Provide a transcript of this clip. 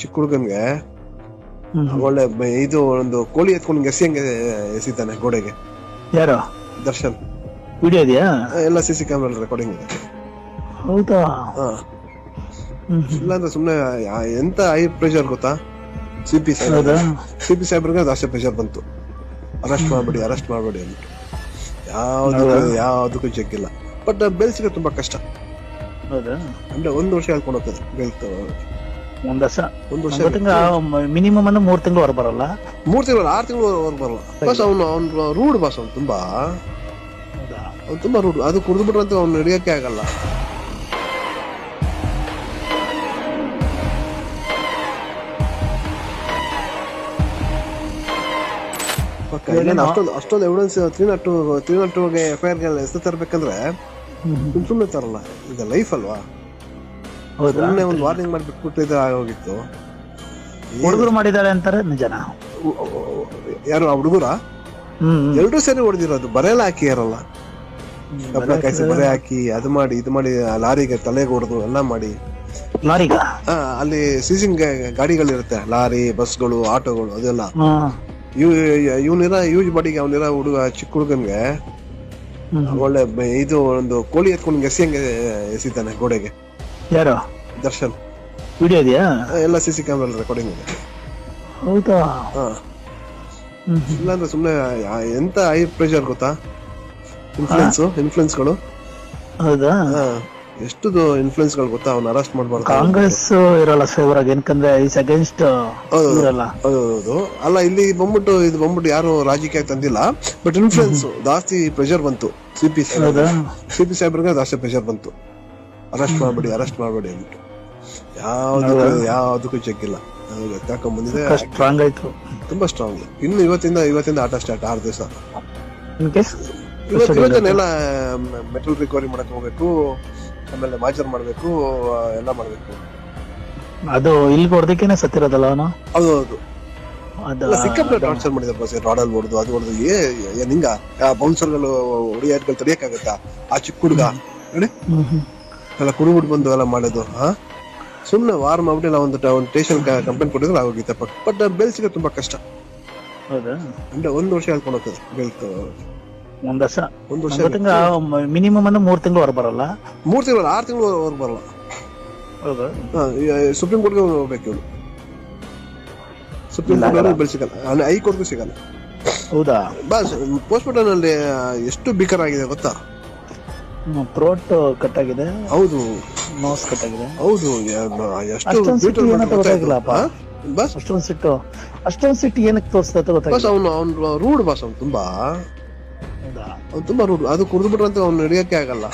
ಚಿಕ್ಕ ಹುಡುಗನ್ಗೆ ಒಳ್ಳೆ ಇದು ಒಂದು ಕೋಳಿ ಎತ್ಕೊಂಡು ಎಸಿಯಂಗೆ ಎಸಿತಾನೆ ಗೋಡೆಗೆ. ಯಾರು? ದರ್ಶನ್. ವಿಡಿಯೋ ಇದೆಯಾ? ಎಲ್ಲ ಸಿ ಸಿ ಕ್ಯಾಮ್ರಾ ರೆಕಾರ್ಡಿಂಗ್ ಇದೆ ಹೌದಾ? ಇಲ್ಲ ಅಂತ ಸುಮ್ಮನೆ ಎಂತ ಹೈ ಪ್ರೆಷರ್ ಗೊತ್ತಾ? ಸಿ ಪಿ ಸಾಹೇಬ್ ಸಿ ಪಿ ಸಾಹೇಬ್ರಿಗೆ ಜಾಸ್ತಿ ಪ್ರೆಷರ್ ಬಂತು. ಅರೆಸ್ಟ್ ಮಾಡ್ಬೇಡಿ ಅರೆಸ್ಟ್ ಮಾಡ್ಬೇಡಿ ಅಂತ. ಯಾವ್ದು ಯಾವ್ದಕ್ಕೂ ಚೆಕ್ ಇಲ್ಲ. ಬಟ್ ಬೆಲ್ಸಿಗೆ ತುಂಬಾ ಕಷ್ಟ. ಹೌದಾ? ಅಂದ್ರೆ ಒಂದು ವರ್ಷ ಹೇಳ್ಕೊಂಡು ಹೋಗ್ತದೆ ಬೇಲ್ ಒಂದ್ ವರ್ಷ. ಒಂದು ವರ್ಷ ಮಿನಿಮಮ್ ಅಂದ್ರೆ ಮೂರ್ ತಿಂಗಳು ಹೊರ ಬರಲ್ಲ? ಮೂರ್ ತಿಂಗಳು ಆರು ತಿಂಗಳು ವರ್ಗ ಬರಲ್ಲ. ಬಸ್ ಅವನು ಅವ್ನು ರೂಡ್ ಬಾಸ್ ಅವ್ನು ತುಂಬಾ. ಅವ್ನು ತುಂಬಾ ರೂಡ್ ಅದು ಕುಡಿದು ಬಿಟ್ರಂತ ಅವ್ನು ಹಿಡಿಯೋಕೆ ಆಗಲ್ಲ. ಅಷ್ಟೊಂದು ಅಷ್ಟೊಂದು evidence three naught two three naught ಟೂಗೆ F I R ಹೆಸರು ತರಬೇಕಂದ್ರೆ. ಸುಮ್ಮನೆ ತರಲ್ಲ. ಇದು ಲೈಫ್ ಅಲ್ವಾ? ಸುಮ್ಮನೆ ಒಂದು ವಾರ್ನಿಂಗ್ ಮಾಡಿ ಬಿಟ್ಬಿಟ್ಟಿದ್ರೆ ಆಗೋಗಿತ್ತು. ಹುಡುಗರು ಮಾಡಿದ್ದಾರೆ ಅಂತಾರೆ ನಿಜನ? ಯಾರು ಆ ಹುಡುಗರ? ಎರಡು ಸರಿ ಹೊಡೆದಿರೋದು ಬರೆಯಲ್ಲ ಹಾಕಿ ಯಾರಲ್ಲ? ಕಬ್ಬಣ ಕಾಯಿಸಿ ಬರೆ ಹಾಕಿ ಅದು ಮಾಡಿ ಇದು ಮಾಡಿ ಲಾರಿಗೆ ತಲೆಗೆ ಹೊಡೆದು ಎಲ್ಲ ಮಾಡಿ. ಅಲ್ಲಿ ಸೀಸಿಂಗ್ ಗಾಡಿಗಳಿರುತ್ತೆ ಲಾರಿ ಬಸ್ಗಳು ಆಟೋಗಳು ಅದೆಲ್ಲ. ಇವನಿರ ಯೂಜ್ ಬಾಡಿಗೆ ಅವನಿರ ಹುಡುಗ ಚಿಕ್ಕ ಹುಡುಗನ್ಗೆ. ಒಳ್ಳೆ ಇದು ಒಂದು ಕೋಳಿ ಎತ್ಕೊಂಡು ಎಸಿಯಂಗೆ ಎಸಿತಾನೆ ಗೋಡೆಗೆ. ಯಾರು? ದರ್ಶನ್. ವಿಡಿಯೋ ಇದೆಯಾ? ಎಲ್ಲ ಸಿ ಸಿ ಕ್ಯಾಮ್ರಾ ರೆಕಾರ್ಡಿಂಗ್ ಇದೆ. ಹೌದಾ? ಹಾ. ಇಲ್ಲಾಂದ್ರೆ ಸುಮ್ಮನೆ ಎಂತ ಹೈ ಪ್ರೆಷರ್ ಗೊತ್ತಾ? ಇನ್ಫ್ಲುಯೆನ್ಸ್ ಇನ್ಫ್ಲುಯೆನ್ಸ್ಗಳು ಹೌದಾ? ಎಷ್ಟು ಇನ್ಫ್ಲುಯೆನ್ಸ್ಗಳು ಗೊತ್ತಾ ಅವ್ನ ಅರೆಸ್ಟ್ ಮಾಡ್ಬಾರ್ದು? ಕಾಂಗ್ರೆಸ್ ಇರಲ್ಲ ಫೇವರ್ ಆಗಿ ಏನಕಂದ್ರೆ ಇಸ್ ಅಗೇನ್ಸ್ಟ್. ಇರಲ್ಲ ಹೌದು ಅಲ್ಲ ಇಲ್ಲಿ ಬಂದ್ಬಿಟ್ಟು ಇದು ಬಂದ್ಬಿಟ್ಟು ಯಾರು ರಾಜಕೀಯ ತಂದಿಲ್ಲ. ಬಟ್ ಇನ್ಫ್ಲುಯೆನ್ಸ್ ಜಾಸ್ತಿ ಪ್ರೆಷರ್ ಬಂತು. ಸಿಪಿ ಪಿ ಹೌದಾ? ಸಿ ಪಿ ಸಾಹೇಬ್ರಿಗೆ ಜಾಸ್ತಿ ಪ್ರೆಷರ್ ಬಂತು. ಅರೆಸ್ಟ್ ಮಾಡ್ಬೇಡಿ ಅರೆಸ್ಟ್ ಮಾಡ್ಬೇಡಿ ಅಂತ. ಯಾವ್ದು ಯಾವ್ದಕ್ಕೂ ಚೆಕ್ ಇಲ್ಲ. ಎತ್ತಾಕೊಂಡ್ ಬಂದಿದೆ ಸ್ಟ್ರಾಂಗ್ ಆಯ್ತು. ತುಂಬಾ ಸ್ಟ್ರಾಂಗ್ ಇನ್ನು ಇವತ್ತಿಂದ ಇವತ್ತಿಂದ ಆಟ ಸ್ಟಾರ್ಟ್ ಆರು ದಿವಸ. ಇವತ್ತನ್ನೆಲ್ಲ ಮೆಟಲ್ ರಿಕವರಿ ಮಾಡಕ್ ಹೋಗ್ಬೇಕು ಆಮೇಲೆ ಮಾಜರ್ ಮಾಡ್ಬೇಕು ಎಲ್ಲ ಮಾಡ್ಬೇಕು. ಅದು ಇಲ್ಲಿ ಹೊಡೆದಕ್ಕೇನೆ ಸತ್ತಿರೋದಲ್ಲ ಅವನು? ಹೌದು ಹೌದು ಸಿಕ್ಕಾಪಟ್ಟೆ ಟಾರ್ಚರ್ ಮಾಡಿದಾರೆ ಬಸ್ ರಾಡಲ್ ಹೊಡೆದು ಅದು ಹೊಡೆದು ಏ ಬೌನ್ಸರ್ಗಳು ಹೊಡಿಯಾಟ್ಗಳು ತಡಿಯಕ್ಕಾಗತ್ತಾ? ಆ ಚಿಕ್ಕ ಹುಡುಗ. ನೋಡಿ. ಎಲ್ಲ ಕುಡಿಬಿಟ್ಟು ಬಂದು ಎಲ್ಲ ಮಾಡೋದು ಹಾ ಸುಮ್ಮನೆ ವಾರ್ ಮಾಡ್ಬಿಟ್ಟು ಎಲ್ಲ ಒಂದು ಒಂದು ಸ್ಟೇಷನ್ ಕಂಪ್ಲೇಂಟ್ ಕೊಟ್ಟಿದ್ರೆ ಆಗೋಗಿತ್ತಪ್ಪ ಬಟ್ ಬೆಲ್ ಸಿಗೋದು ತುಂಬಾ ಕಷ್ಟ. ಹೌದಾ? ಅಂದ್ರೆ ಒಂದು ವರ್ಷ ಹೇಳ್ಕೊಂಡು ಹೋಗ್ತದೆ ಬೆಲ್ ಒಂದ್ ವರ್ಷ? ಒಂದು ವರ್ಷ ಮಿನಿಮಮ್ ಅಂದ್ರೆ ಮೂರು ತಿಂಗಳು ಹೊರ ಬರಲ್ಲ? ಮೂರು ತಿಂಗಳು ಆರು ತಿಂಗಳು ಹೊರ ಬರಲ್ಲ. ಹೌದಾ? ಸುಪ್ರೀಂ ಕೋರ್ಟ್ಗೆ ಹೋಗ್ಬೇಕು ಸುಪ್ರೀಂ ಕೋರ್ಟ್ ಬೆಲ್ ಸಿಗಲ್ಲ. ಅಂದ್ರೆ ಹೈಕೋರ್ಟ್ಗೂ ಸಿಗಲ್ಲ. ಹೌದಾ? ಬಸ್ ಪೋಸ್ಟ್ ಮಾರ್ಟಮ್ ಅಲ್ಲಿ ಎಷ್ಟು ಬಿಕರ್ ಆಗಿದೆ ಗೊತ್ತಾ? ಥ್ರೋಟ್ ಕಟ್ ಆಗಿದೆ. ಹೌದು. ನೋಸ್ ಕಟ್ ಆಗಿದೆ. ಹೌದು ಅಷ್ಟೊಂದು ಸಿಟ್ಟು. ಗೊತ್ತಾಗಿಲ್ಲಪ್ಪ. ಹಾ? ಬಸ್? ಅಷ್ಟೊಂದ್ ಸಿಟ್ಟು. ಅಷ್ಟೊಂದ್ ಸಿಟ್ಟು ಏನಕ್ಕೆ ತೋರಿಸ್ತೈತೆ ಬಸ್ ಗೊತ್ತಾಗಿಲ್ಲ ಅವನು ಅವ್ನು ರೂಡ್ ಬಸ್ ಅವ್ನು ತುಂಬಾ. ಅವ್ನು ತುಂಬಾ ರೂಡ್ ಅದು ಕುಡಿದ್ಬಿಟ್ರಂತ ಅವ್ನು ಹಿಡಿಯಕ್ಕೆ ಆಗಲ್ಲ.